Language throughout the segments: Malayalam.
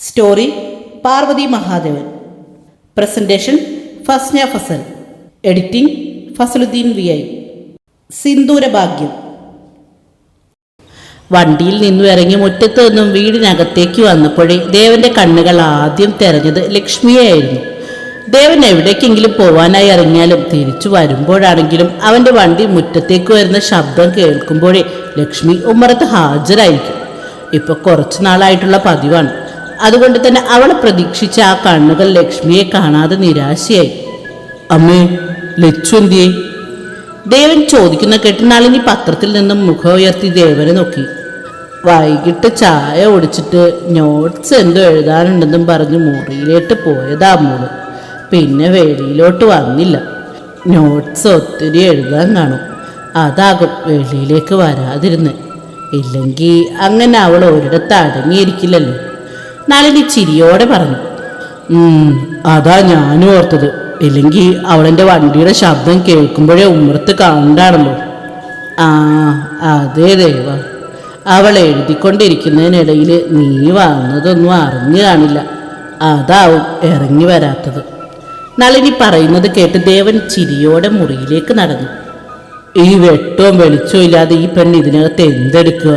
Story Parvathy Mahadevan. Presentation Fasna Fasal. Editing Fasaludheen V I. സിന്ദൂരഭാഗ്യം. വണ്ടിയിൽ നിന്നും ഇറങ്ങി മുറ്റത്ത് നിന്നും വീടിനകത്തേക്ക് വന്നപ്പോഴേ ദേവന്റെ കണ്ണുകൾ ആദ്യം തെരഞ്ഞത് ലക്ഷ്മിയായിരുന്നു. ദേവൻ എവിടേക്കെങ്കിലും പോവാനായി ഇറങ്ങിയാലും തിരിച്ചു വരുമ്പോഴാണെങ്കിലും അവന്റെ വണ്ടി മുറ്റത്തേക്ക് വരുന്ന ശബ്ദം കേൾക്കുമ്പോഴേ ലക്ഷ്മി ഉമ്മറത്ത് ഹാജരായിരിക്കും. ഇപ്പൊ കുറച്ചു നാളായിട്ടുള്ള പതിവാണ്. അതുകൊണ്ട് തന്നെ അവൾ പ്രതീക്ഷിച്ച ആ കണ്ണുകൾ ലക്ഷ്മിയെ കാണാതെ നിരാശയായി. അമ്മേ ലച്ചു ദേവൻ ചോദിക്കുന്ന കേട്ട് നളിനി പത്രത്തിൽ നിന്നും മുഖം ഉയർത്തി ദേവനെ നോക്കി. വൈകിട്ട് ചായ ഒടിച്ചിട്ട് നോട്ട്സ് എന്തോ എഴുതാനുണ്ടെന്നും പറഞ്ഞ് മുറിയിലേക്ക് പോയതാ മോൾ. പിന്നെ വെളിയിലോട്ട് വന്നില്ല. നോട്ട്സ് ഒത്തിരി എഴുതാൻ കാണും. അതാകും വെളിയിലേക്ക് വരാതിരുന്ന്. ഇല്ലെങ്കിൽ അങ്ങനെ അവൾ ഒരിടത്ത് അടങ്ങിയിരിക്കില്ലല്ലോ. നളിനി ചിരിയോടെ പറഞ്ഞു "ഉം, അതാ ഞാനും ഓർത്തത്. ഇല്ലെങ്കിൽ അവളെന്റെ വണ്ടിയുടെ ശബ്ദം കേൾക്കുമ്പോഴേ ഉമ്മറത്ത് കാണണ്ടാണല്ലോ ആ അതേ ദേവ. അവൾ എഴുതിക്കൊണ്ടിരിക്കുന്നതിനിടയിൽ നീ വന്നതൊന്നും അറിഞ്ഞു കാണില്ല അതാവും ഇറങ്ങി വരാത്തത്. നളിനി പറയുന്നത് കേട്ട് ദേവൻ ചിരിയോടെ മുറിയിലേക്ക് നടന്നു. ഈ വെട്ടവും വെളിച്ചവും ഇല്ലാതെ ഈ പെണ്ണ് ഇതിനകത്ത് എന്തെടുക്കുക?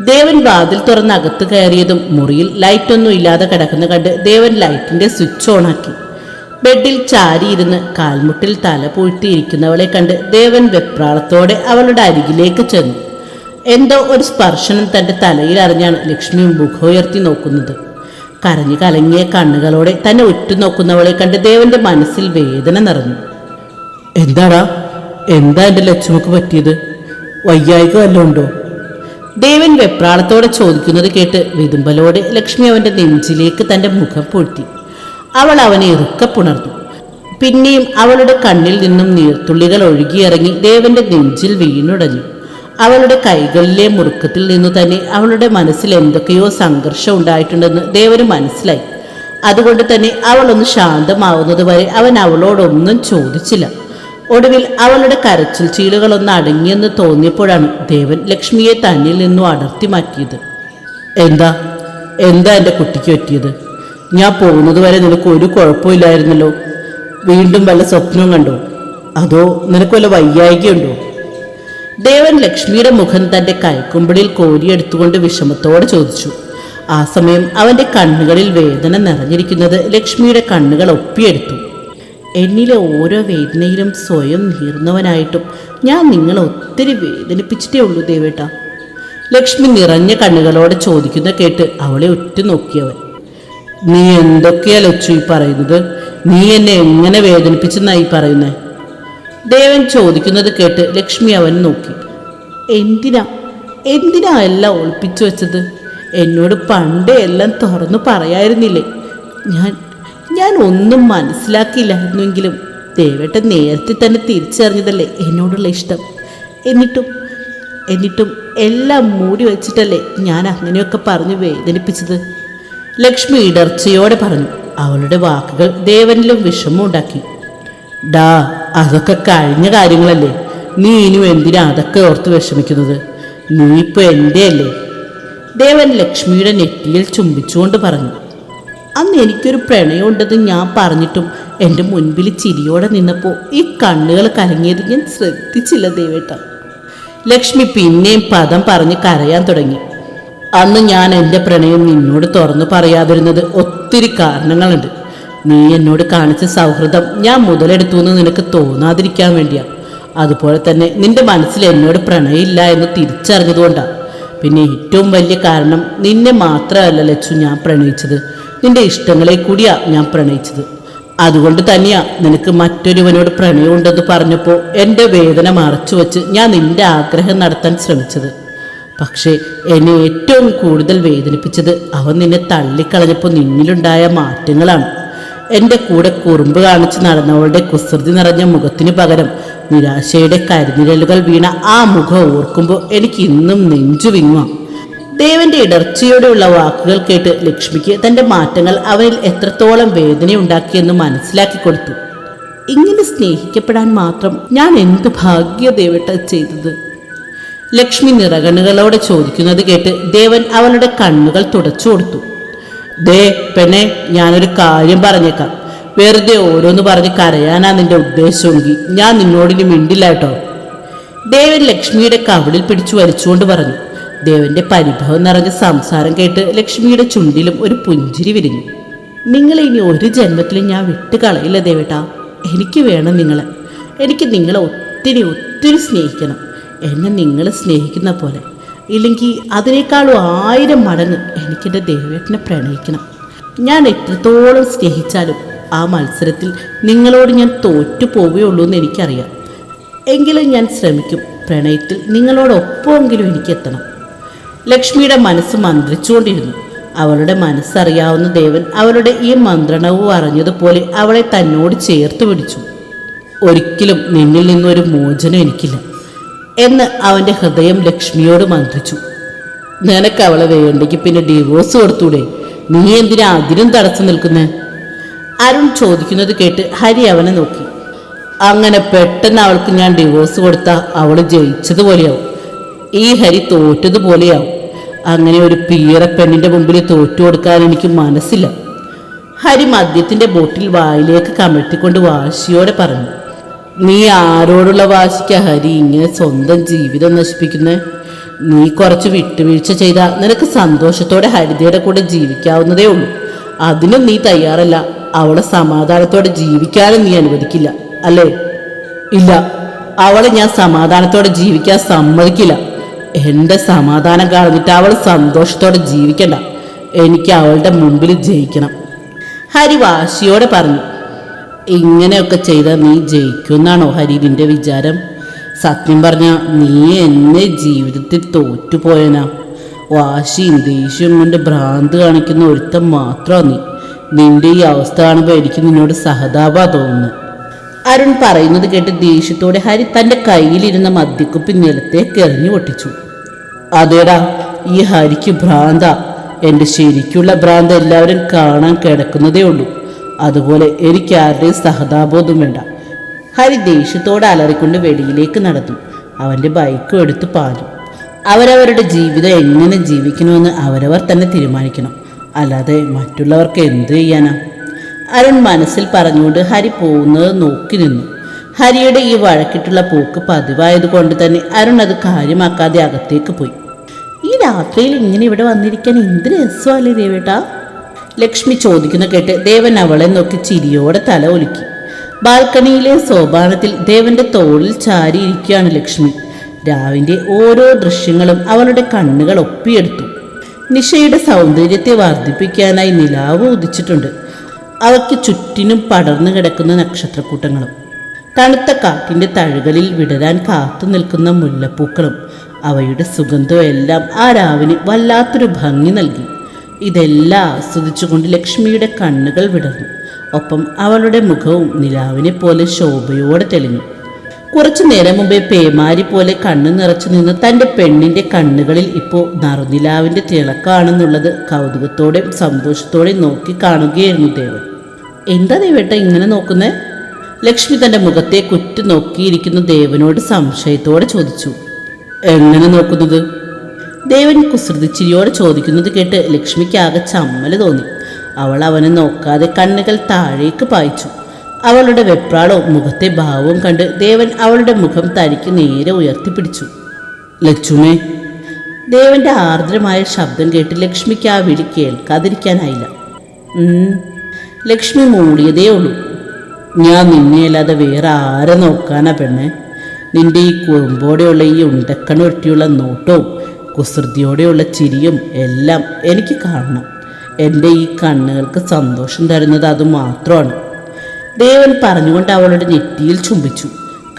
ദേവൻ വാതിൽ തുറന്ന് അകത്ത് കയറിയതും മുറിയിൽ ലൈറ്റൊന്നും ഇല്ലാതെ കിടക്കുന്ന കണ്ട് ദേവൻ ലൈറ്റിന്റെ സ്വിച്ച് ഓണാക്കി ബെഡിൽ ചാരിയിരുന്ന് കാൽമുട്ടിൽ തല പൂഴ്ത്തിയിരിക്കുന്നവളെ കണ്ട് ദേവൻ വെപ്രാളത്തോടെ അവളുടെ അരികിലേക്ക് ചെന്നു. എന്തോ ഒരു സ്പർശനം തന്റെ തലയിൽ അറിഞ്ഞാണ് ലക്ഷ്മി മുഖമുയർത്തി നോക്കുന്നത്. കരഞ്ഞു കലങ്ങിയ കണ്ണുകളോടെ തന്നെ ഉറ്റുനോക്കുന്നവളെ കണ്ട് ദേവന്റെ മനസ്സിൽ വേദന നിറഞ്ഞു. എന്താടാ? എന്താ എന്റെ ലക്ഷ്മിക്ക് പറ്റിയത്? വയ്യായിക വല്ലതും ഉണ്ടോ? ദേവൻ വെപ്രാളത്തോടെ ചോദിക്കുന്നത് കേട്ട് വിതുമ്പലോടെ ലക്ഷ്മി അവന്റെ നെഞ്ചിലേക്ക് തന്റെ മുഖം പൊഴ്ത്തി. അവൾ അവനെ ഇറുക്കെ പുണർന്നു. പിന്നെയും അവളുടെ കണ്ണിൽ നിന്നും നീർത്തുള്ളികൾ ഒഴുകിയിറങ്ങി ദേവന്റെ നെഞ്ചിൽ വീണുടഞ്ഞു. അവളുടെ കൈകളിലെ മുറുക്കത്തിൽ നിന്നു തന്നെ അവളുടെ മനസ്സിൽ എന്തൊക്കെയോ സംഘർഷം ഉണ്ടായിട്ടുണ്ടെന്ന് ദേവന് മനസ്സിലായി. അതുകൊണ്ട് തന്നെ അവളൊന്ന് ശാന്തമാവുന്നത് വരെ അവൻ അവളോടൊന്നും ചോദിച്ചില്ല. ഒടുവിൽ അവളുടെ കരച്ചിൽ ചീളുകളൊന്ന് അടങ്ങിയെന്ന് തോന്നിയപ്പോഴാണ് ദേവൻ ലക്ഷ്മിയെ തന്നിൽ നിന്നും അടർത്തി മാറ്റിയത്. എന്താ? എന്താ എന്റെ കുട്ടിക്ക് പറ്റിയത്? ഞാൻ പോകുന്നത് വരെ നിനക്ക് ഒരു കുഴപ്പമില്ലായിരുന്നല്ലോ. വീണ്ടും വല്ല സ്വപ്നം കണ്ടോ? അതോ നിനക്ക് വല്ല വയ്യായികയുണ്ടോ ദേവൻ ലക്ഷ്മിയുടെ മുഖം തന്റെ കൈക്കുമ്പിളിൽ കോരിയെടുത്തുകൊണ്ട് വിഷമത്തോടെ ചോദിച്ചു. ആ സമയം അവന്റെ കണ്ണുകളിൽ വേദന നിറഞ്ഞിരിക്കുന്നത് ലക്ഷ്മിയുടെ കണ്ണുകൾ ഒപ്പിയെടുത്തു. എന്നിലെ ഓരോ വേദനയിലും സ്വയം നീർന്നവനായിട്ടും ഞാൻ നിങ്ങളെ ഒത്തിരി വേദനിപ്പിച്ചിട്ടേ ഉള്ളൂ ദേവേട്ട. ലക്ഷ്മി നിറഞ്ഞ കണ്ണുകളോടെ ചോദിക്കുന്ന കേട്ട് അവളെ ഉറ്റുനോക്കിയവൻ നീ എന്തൊക്കെയാ ലച്ചു ഈ പറയുന്നത്? നീ എന്നെ എങ്ങനെ വേദനിപ്പിച്ചെന്നായി പറയുന്നേ? ദേവൻ ചോദിക്കുന്നത് കേട്ട് ലക്ഷ്മി അവൻ നോക്കി. എന്തിനാ? എന്തിനാ എല്ലാം ഒളിപ്പിച്ചു വെച്ചത്? എന്നോട് പണ്ടേ എല്ലാം തുറന്നു പറയായിരുന്നില്ലേ? ഞാൻ ഞാൻ ഒന്നും മനസ്സിലാക്കിയില്ലായിരുന്നുവെങ്കിലും ദേവേട്ടൻ നേരത്തെ തന്നെ തിരിച്ചറിഞ്ഞതല്ലേ എന്നോടുള്ള ഇഷ്ടം. എന്നിട്ടും എന്നിട്ടും എല്ലാം മൂടി വെച്ചിട്ടല്ലേ ഞാൻ അങ്ങനെയൊക്കെ പറഞ്ഞു വേദനിപ്പിച്ചത്. ലക്ഷ്മി ഇടർച്ചയോടെ പറഞ്ഞു അവളുടെ വാക്കുകൾ ദേവനിലും വിഷമമുണ്ടാക്കി ഡാ അതൊക്കെ കഴിഞ്ഞ കാര്യങ്ങളല്ലേ. നീ ഇനിയും എന്തിനാ അതൊക്കെ ഓർത്ത് വിഷമിക്കുന്നത്? നീ ഇപ്പൊ എന്റെ അല്ലേ ദേവൻ ലക്ഷ്മിയുടെ നെറ്റിയിൽ ചുംബിച്ചുകൊണ്ട് പറഞ്ഞു അന്ന് എനിക്കൊരു പ്രണയമുണ്ടെന്ന് ഞാൻ പറഞ്ഞിട്ടും എന്റെ മുൻപിൽ ചിരിയോടെ നിന്നപ്പോൾ ഈ കണ്ണുകൾ കലങ്ങിയത് ഞാൻ ശ്രദ്ധിച്ചില്ല ദേവേട്ട. ലക്ഷ്മി പിന്നെയും പദം പറഞ്ഞ് കരയാൻ തുടങ്ങി. അന്ന് ഞാൻ എന്റെ പ്രണയം നിന്നോട് തുറന്നു പറയാതിരുന്നത് ഒത്തിരി കാരണങ്ങളുണ്ട്. നീ എന്നോട് കാണിച്ച സൗഹൃദം ഞാൻ മുതലെടുത്തു എന്ന് നിനക്ക് തോന്നാതിരിക്കാൻ വേണ്ടിയാണ് അതുപോലെ തന്നെ നിന്റെ മനസ്സിൽ എന്നോട് പ്രണയമില്ല എന്ന് തിരിച്ചറിഞ്ഞതുകൊണ്ടാണ് പിന്നെ ഏറ്റവും വലിയ കാരണം നിന്നെ മാത്രമല്ല ലച്ചു ഞാൻ പ്രണയിച്ചത്. നിന്റെ ഇഷ്ടങ്ങളെ കൂടിയാ ഞാൻ പ്രണയിച്ചത്. അതുകൊണ്ട് തന്നെയാ നിനക്ക് മറ്റൊരുവനോട് പ്രണയമുണ്ടെന്ന് പറഞ്ഞപ്പോൾ എന്റെ വേദന മറച്ചു വെച്ച് ഞാൻ നിന്റെ ആഗ്രഹം നടത്താൻ ശ്രമിച്ചത്. പക്ഷേ എന്നെ ഏറ്റവും കൂടുതൽ വേദനിപ്പിച്ചത് അവൻ നിന്നെ തള്ളിക്കളഞ്ഞപ്പോൾ നിന്നിലുണ്ടായ മാറ്റങ്ങളാണ്. എന്റെ കൂടെ കുറുമ്പ് കാണിച്ച് നടന്നവളുടെ കുസൃതി നിറഞ്ഞ മുഖത്തിനു പകരം നിരാശയുടെ കരിനിഴലുകൾ വീണ ആ മുഖം ഓർക്കുമ്പോൾ എനിക്ക് ഇന്നും നെഞ്ചു വിങ്ങുവാം ദേവന്റെ ഇടർച്ചയോടെയുള്ള വാക്കുകൾ കേട്ട് ലക്ഷ്മിക്ക് തന്റെ മാറ്റങ്ങൾ അവരിൽ എത്രത്തോളം വേദനയുണ്ടാക്കിയെന്ന് മനസ്സിലാക്കി കൊടുത്തു. ഇങ്ങനെ സ്നേഹിക്കപ്പെടാൻ മാത്രം ഞാൻ എന്ത് ഭാഗ്യ ദേവട്ട ചെയ്തത്? ലക്ഷ്മി നിറകണ്ണുകളോടെ ചോദിക്കുന്നത് കേട്ട് ദേവൻ അവളുടെ കണ്ണുകൾ തുടച്ചു കൊടുത്തു. ദേ പെണ്ണെ ഞാനൊരു കാര്യം പറഞ്ഞേക്കാം. വെറുതെ ഓരോന്ന് പറഞ്ഞ് കരയാനാ നിന്റെ ഉദ്ദേശമെങ്കിൽ ഞാൻ നിന്നോടിനി മിണ്ടില്ല കേട്ടോ. ദേവൻ ലക്ഷ്മിയുടെ കവിളിൽ പിടിച്ചു വലിച്ചുകൊണ്ട് പറഞ്ഞു. ദേവന്റെ പരിഭവം നിറഞ്ഞ സംസാരം കേട്ട് ലക്ഷ്മിയുടെ ചുണ്ടിലും ഒരു പുഞ്ചിരി വിരിഞ്ഞു. നിങ്ങളെ ഇനി ഒരു ജന്മത്തിലും ഞാൻ വിട്ട് കളയില്ല ദേവേട്ടാ. എനിക്ക് വേണം നിങ്ങളെ. എനിക്ക് നിങ്ങളെ ഒത്തിരി ഒത്തിരി സ്നേഹിക്കണം. എന്നെ നിങ്ങൾ സ്നേഹിക്കുന്ന പോലെ. ഇല്ലെങ്കിൽ അതിനേക്കാളും ആയിരം മടങ്ങ് എനിക്കെന്റെ ദേവേട്ടനെ പ്രണയിക്കണം. ഞാൻ എത്രത്തോളം സ്നേഹിച്ചാലും ആ മത്സരത്തിൽ നിങ്ങളോട് ഞാൻ തോറ്റു പോവുകയുള്ളൂ എന്ന് എനിക്കറിയാം. എങ്കിലും ഞാൻ ശ്രമിക്കും പ്രണയത്തിൽ നിങ്ങളോടൊപ്പമെങ്കിലും എനിക്ക് എത്തണം. ലക്ഷ്മിയുടെ മനസ്സ് മന്ത്രിച്ചുകൊണ്ടിരുന്നു. അവളുടെ മനസ്സറിയാവുന്ന ദേവൻ അവളുടെ ഈ മന്ത്രണവും അറിഞ്ഞതുപോലെ അവളെ തന്നോട് ചേർത്ത് പിടിച്ചു. ഒരിക്കലും നിന്നിൽ നിന്നൊരു മോചനം എനിക്കില്ല എന്ന് അവന്റെ ഹൃദയം ലക്ഷ്മിയോട് മന്ത്രിച്ചു. നിനക്ക് അവളെ വേണ്ടെങ്കിൽ പിന്നെ ഡിവോഴ്സ് കൊടുത്തൂടെ? നീ എന്തിനാ അതിനും തടസ്സം നിൽക്കുന്നേ? അരുൺ ചോദിക്കുന്നത് കേട്ട് ഹരി അവനെ നോക്കി. അങ്ങനെ പെട്ടെന്ന് അവൾക്ക് ഞാൻ ഡിവോഴ്സ് കൊടുത്താൽ അവൾ ജയിച്ചതുപോലെയാവും. ഈ ഹരി തോറ്റതുപോലെയാവും. അങ്ങനെ ഒരു പീറ പെണ്ണിന്റെ മുമ്പിൽ തോറ്റു കൊടുക്കാൻ എനിക്ക് മനസ്സില്ല. ഹരി മദ്യത്തിന്റെ ബോട്ടിൽ വായിലേക്ക് കമഴ്ത്തിക്കൊണ്ട് വാശിയോടെ പറഞ്ഞു നീ ആരോടുള്ള വാശിക്ക ഹരി? ഇങ്ങനെ സ്വന്തം ജീവിതം നശിപ്പിക്കുന്നേ? നീ കുറച്ച് വിട്ടുവീഴ്ച ചെയ്താൽ നിനക്ക് സന്തോഷത്തോടെ ഹരിതയുടെ കൂടെ ജീവിക്കാവുന്നതേ ഉള്ളൂ. അതിനും നീ തയ്യാറല്ല. അവളെ സമാധാനത്തോടെ ജീവിക്കാനും നീ അനുവദിക്കില്ല. അല്ലേ? ഇല്ല. അവളെ ഞാൻ സമാധാനത്തോടെ ജീവിക്കാൻ സമ്മതിക്കില്ല. എന്റെ സമാധാനം കളഞ്ഞിട്ട് അവൾ സന്തോഷത്തോടെ ജീവിക്കണ്ട. എനിക്ക് അവളുടെ മുമ്പിൽ ജയിക്കണം. ഹരി വാശിയോടെ പറഞ്ഞു ഇങ്ങനെയൊക്കെ ചെയ്താൽ നീ ജയിക്കുമെന്നാണോ ഹരി നിന്റെ വിചാരം? സത്യം പറഞ്ഞ നീ എന്നെ ജീവിതത്തിൽ തോറ്റുപോയനാ. വാശി ദേഷ്യവും കൊണ്ട് ഭ്രാന്ത് കാണിക്കുന്ന ഒരുത്തം മാത്രമാണ് നീ. നിന്റെ ഈ അവസ്ഥ കാണുമ്പോൾ എനിക്ക് നിന്നോട് സഹതാപ തോന്നുന്നു. അരുൺ പറയുന്നത് കേട്ട് ദേഷ്യത്തോടെ ഹരി തന്റെ കയ്യിലിരുന്ന മദ്യക്കുപ്പി നിലത്തേക്ക് എറിഞ്ഞു പൊട്ടിച്ചു. അതേടാ ഈ ഹരിക്ക് ഭ്രാന്ത. എന്റെ ശരിക്കുള്ള ഭ്രാന്ത എല്ലാവരും കാണാൻ കിടക്കുന്നതേ ഉള്ളൂ. അതുപോലെ എനിക്ക് ആരുടെയും സഹതാബോധം വേണ്ട. ഹരി ദേഷ്യത്തോടെ അലറിക്കൊണ്ട് വെളിയിലേക്ക് നടന്നു. അവന്റെ ബൈക്കും എടുത്ത് പാഞ്ഞു. അവരവരുടെ ജീവിതം എങ്ങനെ ജീവിക്കണമെന്ന് അവരവർ തന്നെ തീരുമാനിക്കണം. അല്ലാതെ മറ്റുള്ളവർക്ക് എന്ത് ചെയ്യാനാ? അരുൺ മനസ്സിൽ പറഞ്ഞുകൊണ്ട് ഹരി പോകുന്നത് നോക്കി നിന്നു. ഹരിയുടെ ഈ വഴക്കിട്ടുള്ള പോക്ക് പതിവായതുകൊണ്ട് തന്നെ അരുൺ അത് കാര്യമാക്കാതെ അകത്തേക്ക് പോയി. രാത്രിയിൽ ഇങ്ങനെ ഇവിടെ വന്നിരിക്കാൻ എന്ത് രസമല്ലേ ദേവേട്ടാ? ലക്ഷ്മി ചോദിക്കുന്ന കേട്ട് ദേവൻ അവളെ നോക്കി ചിരിയോടെ തല ഒലുക്കി. ബാൽക്കണിയിലെ സോപാനത്തിൽ ദേവന്റെ തോളിൽ ചാരിയിരിക്കുകയാണ് ലക്ഷ്മി. രാവിന്റെ ഓരോ ദൃശ്യങ്ങളും അവളുടെ കണ്ണുകൾ ഒപ്പിയെടുത്തു. നിഷയുടെ സൗന്ദര്യത്തെ വർദ്ധിപ്പിക്കാനായി നിലാവ് ഉദിച്ചിട്ടുണ്ട്. അവയ്ക്ക് ചുറ്റിനും പടർന്നു കിടക്കുന്ന നക്ഷത്രക്കൂട്ടങ്ങളും. തണുത്ത കാറ്റിന്റെ തഴുകലിൽ വിടരാൻ കാത്തു നിൽക്കുന്ന മുല്ലപ്പൂക്കളും അവയുടെ സുഗന്ധവും എല്ലാം ആ രാവിന് വല്ലാത്തൊരു ഭംഗി നൽകി. ഇതെല്ലാം ആസ്വദിച്ചുകൊണ്ട് ലക്ഷ്മിയുടെ കണ്ണുകൾ വിടർന്നു. ഒപ്പം അവളുടെ മുഖവും നിലാവിനെ പോലെ ശോഭയോടെ തെളിഞ്ഞു. കുറച്ചു നേരം മുമ്പേ പേമാരി പോലെ കണ്ണു നിറച്ചു നിന്ന് തന്റെ പെണ്ണിന്റെ കണ്ണുകളിൽ ഇപ്പോൾ നറുനിലാവിന്റെ തിളക്കാണെന്നുള്ളത് കൗതുകത്തോടെയും സന്തോഷത്തോടെയും നോക്കി കാണുകയായിരുന്നു ദേവൻ. എന്താ ദേവേട്ട ഇങ്ങനെ നോക്കുന്നേ? ലക്ഷ്മി തന്റെ മുഖത്തെ കുറ്റു നോക്കിയിരിക്കുന്ന ദേവനോട് സംശയത്തോടെ ചോദിച്ചു. എങ്ങനെ നോക്കുന്നത്? ദേവൻ കുസൃതി കുസൃതിച്ചിരിയോടെ ചോദിക്കുന്നത് കേട്ട് ലക്ഷ്മിക്ക് ആകെ ചമ്മൽ തോന്നി. അവൾ അവനെ നോക്കാതെ കണ്ണുകൾ താഴേക്ക് പായിച്ചു. അവളുടെ വെപ്രാളവും മുഖത്തെ ഭാവവും കണ്ട് ദേവൻ അവളുടെ മുഖം തനിക്ക് നേരെ ഉയർത്തിപ്പിടിച്ചു. ലക്ഷ്മേ. ദേവന്റെ ആർദ്രമായ ശബ്ദം കേട്ട് ലക്ഷ്മിക്ക് ആ വിളി കേൾക്കാതിരിക്കാനായില്ല. ലക്ഷ്മി മൂടിയതേ ഉള്ളൂ ഞാൻ നിന്നെയല്ലാതെ വേറെ ആരെ നോക്കാനാ പെണ്ണെ? നിന്റെ ഈ കുറുമ്പോടെയുള്ള ഈ ഉണ്ടക്കണൊട്ടിയുള്ള നോട്ടവും കുസൃതിയോടെയുള്ള ചിരിയും എല്ലാം എനിക്ക് കാണണം. എന്റെ ഈ കണ്ണുകൾക്ക് സന്തോഷം തരുന്നത് അത് മാത്രമാണ്. ദേവൻ പറഞ്ഞുകൊണ്ട് അവളുടെ നെറ്റിയിൽ ചുംബിച്ചു.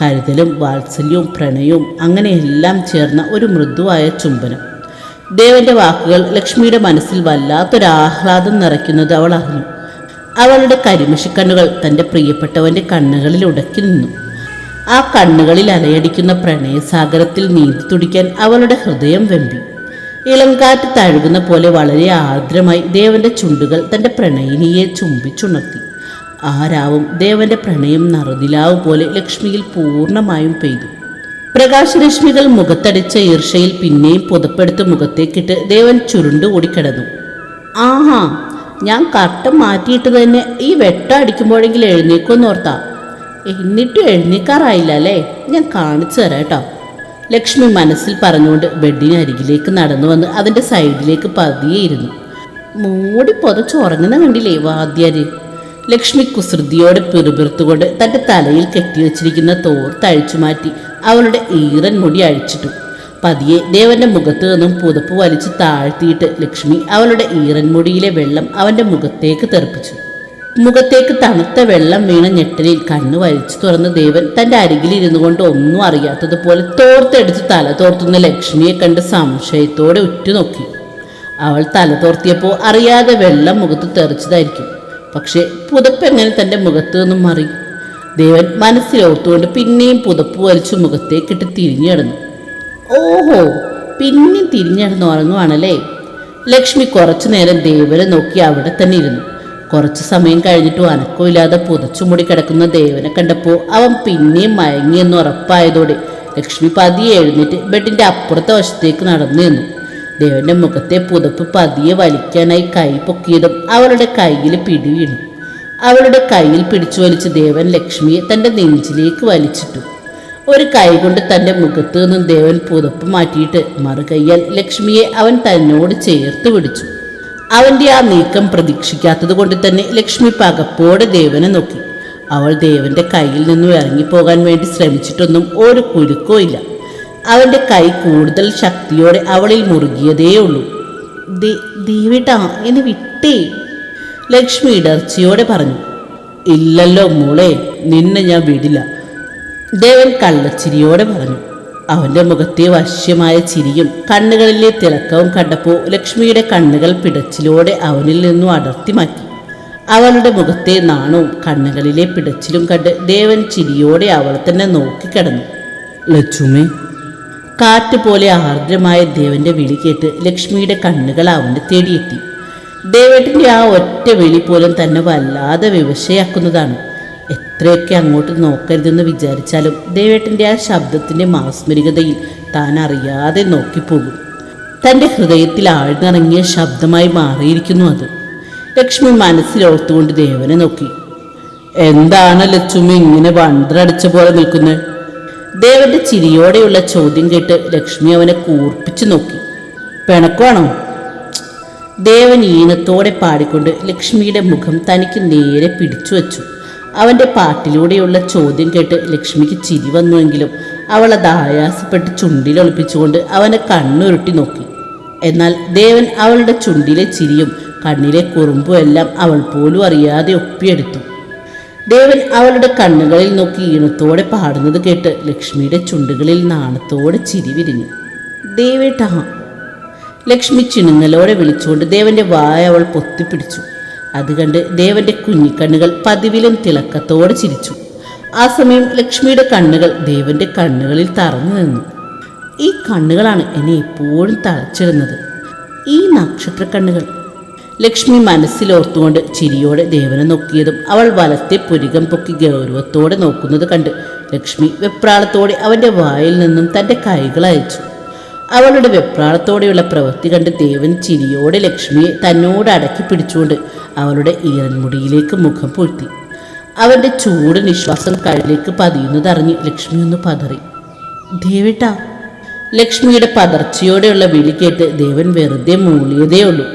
കരുതലും വാത്സല്യവും പ്രണയവും അങ്ങനെ എല്ലാം ചേർന്ന ഒരു മൃദുവായ ചുംബനം. ദേവന്റെ വാക്കുകൾ ലക്ഷ്മിയുടെ മനസ്സിൽ വല്ലാത്തൊരാഹ്ലാദം നിറയ്ക്കുന്നത് അവൾ അറിഞ്ഞു. അവളുടെ കരിമഷിക്കണ്ണുകൾ തന്റെ പ്രിയപ്പെട്ടവന്റെ കണ്ണുകളിൽ ഉടക്കി നിന്നു. ആ കണ്ണുകളിൽ അലയടിക്കുന്ന പ്രണയസാഗരത്തിൽ നീന്തി തുടിക്കാൻ അവളുടെ ഹൃദയം വെമ്പി. ഇളങ്കാറ്റ് തഴുകുന്ന പോലെ വളരെ ആർദ്രമായി ദേവന്റെ ചുണ്ടുകൾ തന്റെ പ്രണയിനിയെ ചുംബിച്ചുണർത്തി. ആ രാവും ദേവന്റെ പ്രണയം നറുനിലാവ് പോലെ ലക്ഷ്മിയിൽ പൂർണമായും പെയ്തു. പ്രകാശരശ്മികൾ മുഖത്തടിച്ച ഈർഷയിൽ പിന്നെയും പുതപ്പെടുത്ത് മുഖത്തേക്കിട്ട് ദേവൻ ചുരുണ്ടുകൂടി കിടന്നു. ആഹാ ഞാൻ കട്ടം മാറ്റിയിട്ട് തന്നെ ഈ വെട്ടം അടിക്കുമ്പോഴെങ്കിലും എഴുന്നേക്കുമെന്ന് ഓർത്താ. എന്നിട്ടും എഴുന്നേക്കാറായില്ല അല്ലേ ഞാൻ കാണിച്ചു തരാം കേട്ടോ. ലക്ഷ്മി മനസ്സിൽ പറഞ്ഞുകൊണ്ട് ബെഡിന് അരികിലേക്ക് നടന്നു വന്ന് അതിന്റെ സൈഡിലേക്ക് പതിയെ ഇരുന്നു. മൂടി പുതച്ച് ഉറങ്ങുന്ന കണ്ടില്ലേ വാദ്യാര്? ലക്ഷ്മി കുസൃതിയോടെ പിറുപിറുത്തുകൊണ്ട് തന്റെ തലയിൽ കെട്ടിവെച്ചിരിക്കുന്ന തോർത്തഴിച്ചു മാറ്റി അവളുടെ ഈറൻ മുടി അഴിച്ചിട്ടു. പതിയെ ദേവന്റെ മുഖത്ത് നിന്നും പുതപ്പ് വലിച്ചു താഴ്ത്തിയിട്ട് ലക്ഷ്മി അവളുടെ ഈറൻ മുടിയിലെ വെള്ളം അവന്റെ മുഖത്തേക്ക് തെറിപ്പിച്ചു. മുഖത്തേക്ക് തണുത്ത വെള്ളം വീണ ഞെട്ടലിൽ കണ്ണു വലിച്ചു തുറന്ന ദേവൻ തന്റെ അരികിലിരുന്നു കൊണ്ട് ഒന്നും അറിയാത്തതുപോലെ തോർത്തെടുത്ത് തല തോർത്തുന്ന ലക്ഷ്മിയെ കണ്ട് സംശയത്തോടെ ഉറ്റുനോക്കി. അവൾ തല തോർത്തിയപ്പോൾ അറിയാതെ വെള്ളം മുഖത്ത് തെറിച്ചതായിരിക്കും. പക്ഷേ പുതപ്പ് എങ്ങനെ തന്റെ മുഖത്ത് നിന്നും മാറി? ദേവൻ മനസ്സിലോർത്തുകൊണ്ട് പിന്നെയും പുതപ്പ് വലിച്ചു മുഖത്തേക്കിട്ട് തിരിഞ്ഞിടുന്നു ഓഹോ പിന്നെയും തിരിഞ്ഞിടന്ന് ഉറങ്ങുവാണല്ലേ ലക്ഷ്മി കുറച്ചു നേരം ദേവനെ നോക്കി അവിടെ തന്നെ ഇരുന്നു. കുറച്ചു സമയം കഴിഞ്ഞിട്ടും അനക്കമില്ലാതെ പുതച്ചുമുടി കിടക്കുന്ന ദേവനെ കണ്ടപ്പോൾ അവൻ പിന്നെയും മയങ്ങിയെന്ന് ഉറപ്പായതോടെ ലക്ഷ്മി പതിയെ എഴുന്നേറ്റ് ബെഡിന്റെ അപ്പുറത്തെ വശത്തേക്ക് നടന്നു നിന്നു. ദേവന്റെ മുഖത്തെ പുതപ്പ് പതിയെ വലിക്കാനായി കൈ പൊക്കിയതും അവളുടെ കയ്യിൽ പിടി വീണു. അവളുടെ കയ്യിൽ പിടിച്ചു വലിച്ച് ദേവൻ ലക്ഷ്മിയെ തന്റെ നെഞ്ചിലേക്ക് വലിച്ചിട്ടു. ഒരു കൈ കൊണ്ട് തന്റെ മുഖത്ത് നിന്നും ദേവൻ പുതപ്പ് മാറ്റിയിട്ട് മറുകയ്യാൽ ലക്ഷ്മിയെ അവൻ തന്നോട് ചേർത്ത് പിടിച്ചു. അവന്റെ ആ നീക്കം പ്രതീക്ഷിക്കാത്തത് കൊണ്ട് തന്നെ ലക്ഷ്മി പകപ്പോടെ ദേവനെ നോക്കി. അവൾ ദേവന്റെ കയ്യിൽ നിന്നും ഇറങ്ങിപ്പോകാൻ വേണ്ടി ശ്രമിച്ചിട്ടൊന്നും ഒരു കുരുക്കോ ഇല്ല. അവന്റെ കൈ കൂടുതൽ ശക്തിയോടെ അവളിൽ മുറുകിയതേയുള്ളൂ ദേവിട്ടാ എന്നെ വിട്ടേ. ലക്ഷ്മി ഇടർച്ചയോടെ പറഞ്ഞു ഇല്ലല്ലോ മോളെ നിന്നെ ഞാൻ വിടില്ല. ദേവൻ കള്ളച്ചിരിയോടെ പറഞ്ഞു അവന്റെ മുഖത്തെ വശ്യമായ ചിരിയും കണ്ണുകളിലെ തിളക്കവും കണ്ടപ്പോൾ ലക്ഷ്മിയുടെ കണ്ണുകൾ പിടച്ചിലോടെ അവനിൽ നിന്നും അടർത്തി മാറ്റി. അവളുടെ മുഖത്തെ നാണവും കണ്ണുകളിലെ പിടച്ചിലും കണ്ട് ദേവൻ ചിരിയോടെ അവളെ തന്നെ നോക്കിക്കിടന്നു ലക്ഷ്മി. കാറ്റ് പോലെ ആർദ്രമായ ദേവന്റെ വിളി കേട്ട് ലക്ഷ്മിയുടെ കണ്ണുകൾ അവനെ തേടിയെത്തി. ദേവേട്ടിന്റെ ആ ഒറ്റ വിളി പോലും തന്നെ വല്ലാതെ വിവശയാക്കുന്നതാണ്. എത്രയൊക്കെ അങ്ങോട്ട് നോക്കരുതെന്ന് വിചാരിച്ചാലും ദേവേട്ടന്റെ ആ ശബ്ദത്തിന്റെ മാസ്മരികതയിൽ താൻ അറിയാതെ നോക്കിപ്പോകും. തന്റെ ഹൃദയത്തിൽ ആഴ്ന്നിറങ്ങിയ ശബ്ദമായി മാറിയിരിക്കുന്നു അത്. ലക്ഷ്മി മനസ്സിലോർത്തുകൊണ്ട് ദേവനെ നോക്കി. എന്താണ് ലക്ഷ്മി ഇങ്ങനെ വണ്ടറടിച്ച പോലെ നിൽക്കുന്നത്? ദേവന്റെ ചിരിയോടെയുള്ള ചോദ്യം കേട്ട് ലക്ഷ്മി അവനെ കൂർപ്പിച്ചു നോക്കി. പിണക്കമാണോ ദേവൻ ഈനത്തോടെ പാടിക്കൊണ്ട് ലക്ഷ്മിയുടെ മുഖം തനിക്ക് നേരെ പിടിച്ചു വച്ചു അവന്റെ പാട്ടിലൂടെയുള്ള ചോദ്യം കേട്ട് ലക്ഷ്മിക്ക് ചിരി വന്നുവെങ്കിലും അവൾ അത് ആയാസപ്പെട്ട് ചുണ്ടിലൊളിപ്പിച്ചുകൊണ്ട് അവനെ കണ്ണുരുട്ടി നോക്കി. എന്നാൽ ദേവൻ അവളുടെ ചുണ്ടിലെ ചിരിയും കണ്ണിലെ കുറുമ്പും എല്ലാം അവൾ പോലും അറിയാതെ ഒപ്പിയെടുത്തു. ദേവൻ അവളുടെ കണ്ണുകളിൽ നോക്കി ഈണത്തോടെ പാടുന്നത് കേട്ട് ലക്ഷ്മിയുടെ ചുണ്ടുകളിൽ നാണത്തോടെ ചിരി വിരിഞ്ഞു. ദേവേട്ടാ ലക്ഷ്മി ചിണുങ്ങലോടെ വിളിച്ചുകൊണ്ട് ദേവന്റെ വായ അവൾ പൊത്തിപ്പിടിച്ചു. അത് കണ്ട് ദേവന്റെ കുഞ്ഞിക്കണ്ണുകൾ പതിവിലും തിളക്കത്തോടെ ചിരിച്ചു. ആ സമയം ലക്ഷ്മിയുടെ കണ്ണുകൾ ദേവന്റെ കണ്ണുകളിൽ തറഞ്ഞു നിന്നു. ഈ കണ്ണുകളാണ് എന്നെ എപ്പോഴും തളച്ചിടുന്നത്. ഈ നക്ഷത്ര കണ്ണുകൾ ലക്ഷ്മി മനസ്സിലോർത്തുകൊണ്ട് ചിരിയോടെ ദേവനെ നോക്കിയതും അവൾ വലത്തെ പുരികം പൊക്കി ഗൗരവത്തോടെ നോക്കുന്നത് കണ്ട് ലക്ഷ്മി വെപ്രാളത്തോടെ അവന്റെ വായിൽ നിന്നും തന്റെ കൈകൾ അയച്ചു. അവളുടെ വെപ്രാളത്തോടെയുള്ള പ്രവൃത്തി കണ്ട് ദേവൻ ചിരിയോടെ ലക്ഷ്മിയെ തന്നോട് അടക്കി പിടിച്ചുകൊണ്ട് അവളുടെ ഈറൻമുടിയിലേക്ക് മുഖം പൊഴ്ത്തി അവന്റെ ചൂട് നിശ്വാസം കഴിലേക്ക് പതിയുന്നതറിഞ്ഞ് ലക്ഷ്മി ഒന്ന് പതറി. ദേവിട്ട. ലക്ഷ്മിയുടെ പതർച്ചയോടെയുള്ള വിളി കേട്ട് ദേവൻ വെറുതെ മൂളിയതേ ഉള്ളൂ.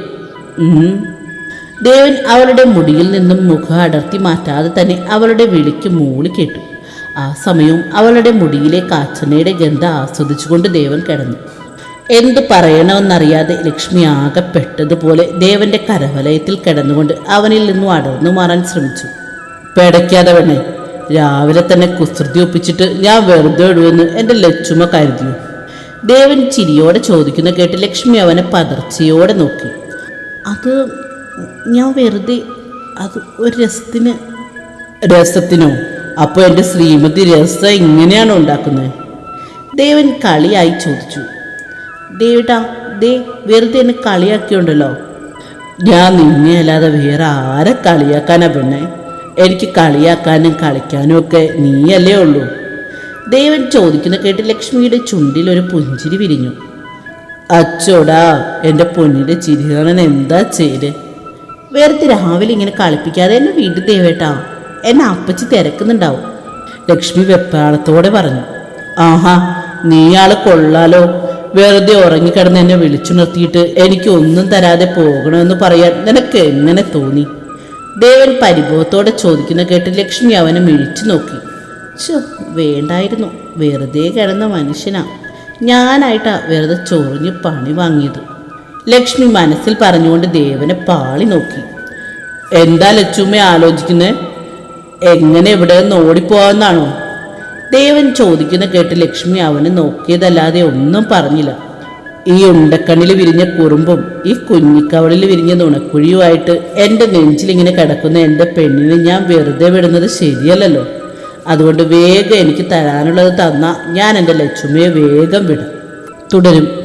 ദേവൻ അവളുടെ മുടിയിൽ നിന്നും മുഖം അടർത്തി മാറ്റാതെ തന്നെ അവളുടെ വിളിക്ക് മൂളി കേട്ടു. ആ സമയവും അവളുടെ മുടിയിലെ കാച്ചനയുടെ ഗന്ധം ആസ്വദിച്ചുകൊണ്ട് ദേവൻ കിടന്നു. എന്തു പറയണമെന്നറിയാതെ ലക്ഷ്മി ആകെ പെട്ടതുപോലെ ദേവന്റെ കരവലയത്തിൽ കിടന്നുകൊണ്ട് അവനിൽ നിന്നും അടർന്നു മാറാൻ ശ്രമിച്ചു. പേടയ്ക്കാതെ വേണേ രാവിലെ തന്നെ കുസൃതി ഒപ്പിച്ചിട്ട് ഞാൻ വെറുതെ ഇടുമെന്ന് എന്റെ ലച്ചുമ കരുതിയു? ദേവൻ ചിരിയോടെ ചോദിക്കുന്ന കേട്ട് ലക്ഷ്മി അവനെ പതർച്ചയോടെ നോക്കി. അത് ഞാൻ വെറുതെ അത് ഒരു രസത്തിന്. രസത്തിനോ? അപ്പോൾ എന്റെ ശ്രീമതി രസം ഇങ്ങനെയാണോ ഉണ്ടാക്കുന്നത് ദേവൻ കളിയായി ചോദിച്ചു. ദേവിട്ടാ ദേ വെറുതെ എന്നെ കളിയാക്കിയുണ്ടല്ലോ. ഞാൻ നിന്നെ അല്ലാതെ വേറെ ആരെ കളിയാക്കാനാ പെണ്ണെ? എനിക്ക് കളിയാക്കാനും കളിക്കാനും ഒക്കെ നീയല്ലേ ഉള്ളൂ. ദേവൻ ചോദിക്കുന്ന കേട്ട് ലക്ഷ്മിയുടെ ചുണ്ടിൽ ഒരു പുഞ്ചിരി വിരിഞ്ഞു. അച്ചോടാ എന്റെ പൊന്നിന്റെ ചിരി കാണാൻ എന്താ ചെയ്ത്? വേറെ രാവിലെ ഇങ്ങനെ കളിപ്പിക്കാതെ എന്നെ വീട്ടിൽ ദേവേട്ടാ എന്നെ അപ്പച്ചി തിരക്കുന്നുണ്ടാവും. ലക്ഷ്മി വെപ്പാളത്തോടെ പറഞ്ഞു ആഹാ നീയാൾ കൊള്ളാലോ. വെറുതെ ഉറങ്ങിക്കിടന്ന് എന്നെ വിളിച്ചു നിർത്തിയിട്ട് എനിക്ക് ഒന്നും തരാതെ പോകണമെന്ന് പറയാൻ നിനക്ക് എങ്ങനെ തോന്നി? ദേവൻ പരിഭവത്തോടെ ചോദിക്കുന്ന കേട്ട് ലക്ഷ്മി അവനെ മിഴിച്ചു നോക്കി. ചോ വേണ്ടായിരുന്നു. വെറുതെ കിടന്ന മനുഷ്യനാ. ഞാനായിട്ടാ വെറുതെ ചൊറിഞ്ഞ് പണി വാങ്ങിയത്. ലക്ഷ്മി മനസ്സിൽ പറഞ്ഞുകൊണ്ട് ദേവനെ പാളി നോക്കി. എന്താ ലക്ഷ്മി ആലോചിക്കുന്നത് എങ്ങനെ ഇവിടെ നിന്ന് ഓടിപ്പോവാന്നാണോ? ദേവൻ ചോദിക്കുന്ന കേട്ട് ലക്ഷ്മി അവനെ നോക്കിയതല്ലാതെ ഒന്നും പറഞ്ഞില്ല. ഈ ഉണ്ടക്കണ്ണിൽ വിരിഞ്ഞ കുറുമ്പും ഈ കുഞ്ഞിക്കവളിൽ വിരിഞ്ഞ നുണക്കുഴിയുമായിട്ട് എന്റെ നെഞ്ചിലിങ്ങനെ കിടക്കുന്ന എന്റെ പെണ്ണിനെ ഞാൻ വെറുതെ വിടുന്നത് ശരിയല്ലല്ലോ. അതുകൊണ്ട് വേഗം എനിക്ക് തരാനുള്ളത് തന്നാൽ ഞാൻ എന്റെ ലക്ഷ്മിയെ വേഗം വിടും. തുടരും.